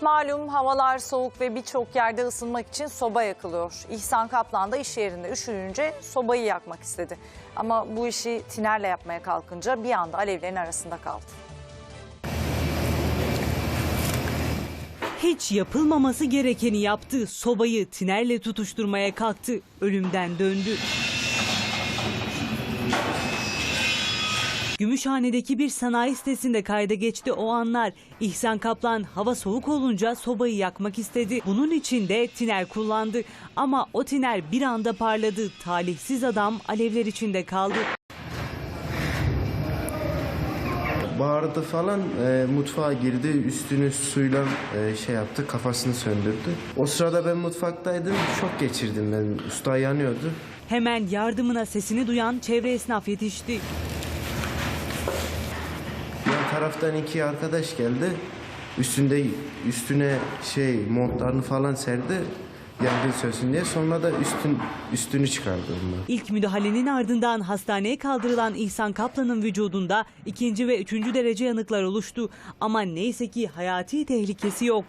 Malum havalar soğuk ve birçok yerde ısınmak için soba yakılıyor. İhsan Kaplan da iş yerinde üşüyünce sobayı yakmak istedi. Ama bu işi tinerle yapmaya kalkınca bir anda alevlerin arasında kaldı. Hiç yapılmaması gerekeni yaptı. Sobayı tinerle tutuşturmaya kalktı. Ölümden döndü. Gümüşhane'deki bir sanayi sitesinde kayda geçti o anlar. İhsan Kaplan hava soğuk olunca sobayı yakmak istedi. Bunun için de tiner kullandı. Ama o tiner bir anda parladı. Talihsiz adam alevler içinde kaldı. Bağırdı falan e, mutfağa girdi üstünü suyla e, şey yaptı kafasını söndürdü. O sırada ben mutfaktaydım şok geçirdim ben usta yanıyordu. Hemen yardımına sesini duyan çevre esnaf yetişti. Taraftan iki arkadaş geldi üstünde üstüne şey montlarını falan serdi yangın sönsün diye sonra da üstün üstünü çıkardı onlar. İlk müdahalenin ardından hastaneye kaldırılan İhsan Kaplan'ın vücudunda ikinci ve üçüncü derece yanıklar oluştu. Ama neyse ki hayati tehlikesi yok.